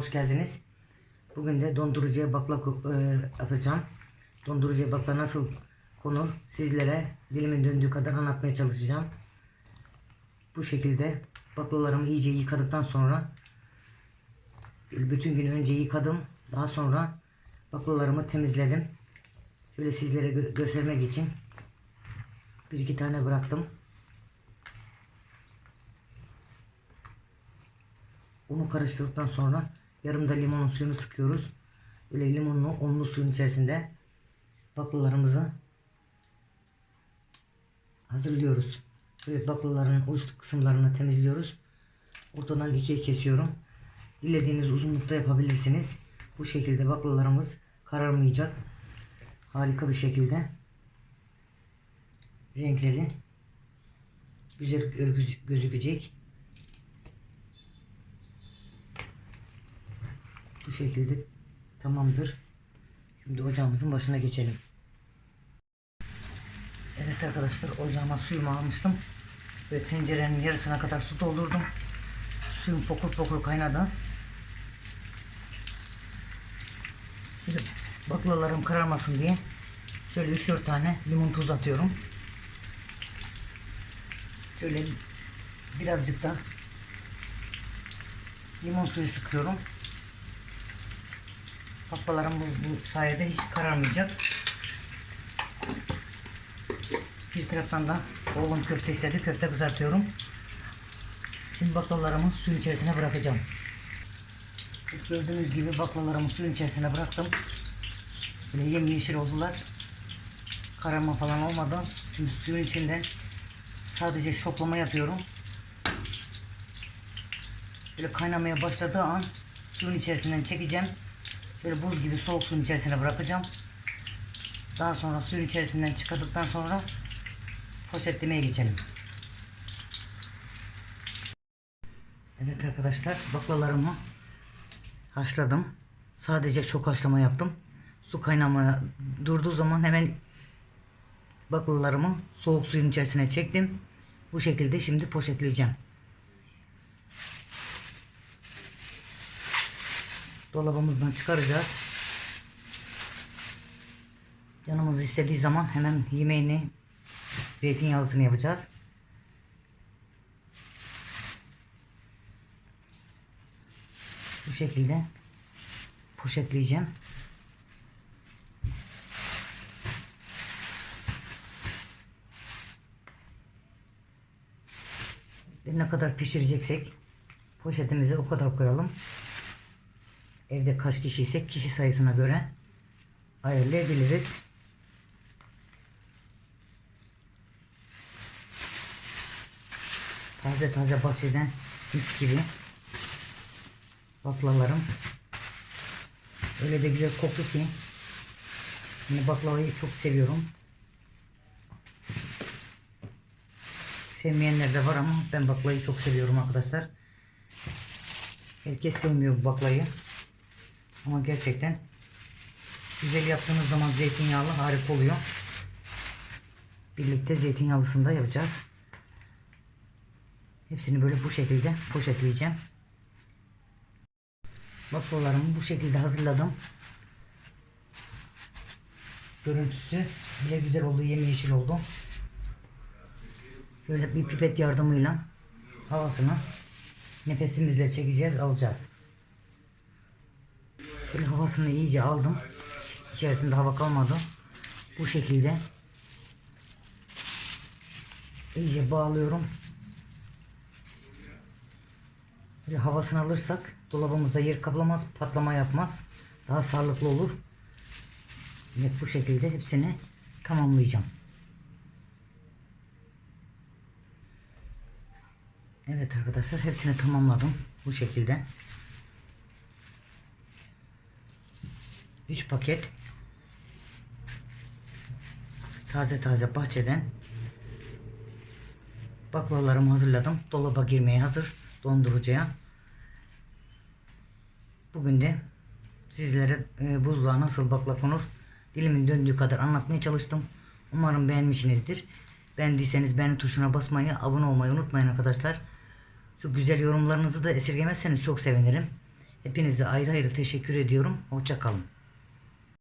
Hoş geldiniz. Bugün de dondurucuya bakla e, atacağım. Dondurucuya bakla nasıl konur sizlere dilimin döndüğü kadar anlatmaya çalışacağım. Bu şekilde baklalarımı iyice yıkadıktan sonra bütün gün önce yıkadım. Daha sonra baklalarımı temizledim. Şöyle sizlere gö- göstermek için bir iki tane bıraktım. Unu karıştırdıktan sonra yarım da limonun suyunu sıkıyoruz. Böyle limonlu unlu suyun içerisinde baklalarımızı hazırlıyoruz. Böyle baklaların uç kısımlarını temizliyoruz. Ortadan ikiye kesiyorum. Dilediğiniz uzunlukta yapabilirsiniz. Bu şekilde baklalarımız kararmayacak. Harika bir şekilde renkleri güzel gözü- gözükecek. Bu şekilde tamamdır. Şimdi ocağımızın başına geçelim. Evet arkadaşlar ocağıma suyumu almıştım. Ve tencerenin yarısına kadar su doldurdum. Suyum fokur fokur kaynadı. Şöyle baklalarım kararmasın diye şöyle 3-4 tane limon tuzu atıyorum. Şöyle birazcık da limon suyu sıkıyorum. Baklalarım bu, bu sayede hiç kararmayacak. Bir taraftan da oğlum köfte istedi. Köfte kızartıyorum. Şimdi baklalarımı suyun içerisine bırakacağım. Gördüğünüz gibi baklalarımı suyun içerisine bıraktım. Böyle yemyeşil oldular. Kararma falan olmadı. Şimdi suyun içinde sadece şoklama yapıyorum. Böyle kaynamaya başladığı an suyun içerisinden çekeceğim. Böyle buz gibi soğuk suyun içerisine bırakacağım. Daha sonra suyun içerisinden çıkardıktan sonra poşetlemeye geçelim. Evet arkadaşlar baklalarımı haşladım. Sadece çok haşlama yaptım. Su kaynamaya durduğu zaman hemen baklalarımı soğuk suyun içerisine çektim. Bu şekilde şimdi poşetleyeceğim. Dolabımızdan çıkaracağız. Canımız istediği zaman hemen yemeğini zeytinyağlısını yapacağız. Bu şekilde poşetleyeceğim. Ne kadar pişireceksek poşetimize o kadar koyalım. Evde kaç kişiysek kişi sayısına göre ayarlayabiliriz. Taze taze bahçeden mis gibi baklalarım. Öyle de güzel koktu ki. Yine baklavayı çok seviyorum. Sevmeyenler de var ama ben baklayı çok seviyorum arkadaşlar. Herkes sevmiyor bu baklayı. Ama gerçekten güzel yaptığınız zaman zeytinyağlı harika oluyor. Birlikte zeytinyağlısını da yapacağız. Hepsini böyle bu şekilde poşetleyeceğim. Baklalarımı bu şekilde hazırladım. Görüntüsü bile güzel oldu. Yemyeşil oldu. Şöyle bir pipet yardımıyla havasını nefesimizle çekeceğiz, alacağız. Şöyle havasını iyice aldım. İçerisinde hava kalmadı. Bu şekilde iyice bağlıyorum. Böyle havasını alırsak dolabımızda yer kaplamaz, patlama yapmaz. Daha sağlıklı olur. Evet bu şekilde hepsini tamamlayacağım. Evet arkadaşlar hepsini tamamladım bu şekilde. 3 paket taze taze bahçeden baklalarımı hazırladım. Dolaba girmeye hazır dondurucuya. Bugün de sizlere e, buzluğa nasıl bakla konur dilimin döndüğü kadar anlatmaya çalıştım. Umarım beğenmişsinizdir. Beğendiyseniz beğeni tuşuna basmayı, abone olmayı unutmayın arkadaşlar. Şu güzel yorumlarınızı da esirgemezseniz çok sevinirim. Hepinize ayrı ayrı teşekkür ediyorum. Hoşça kalın.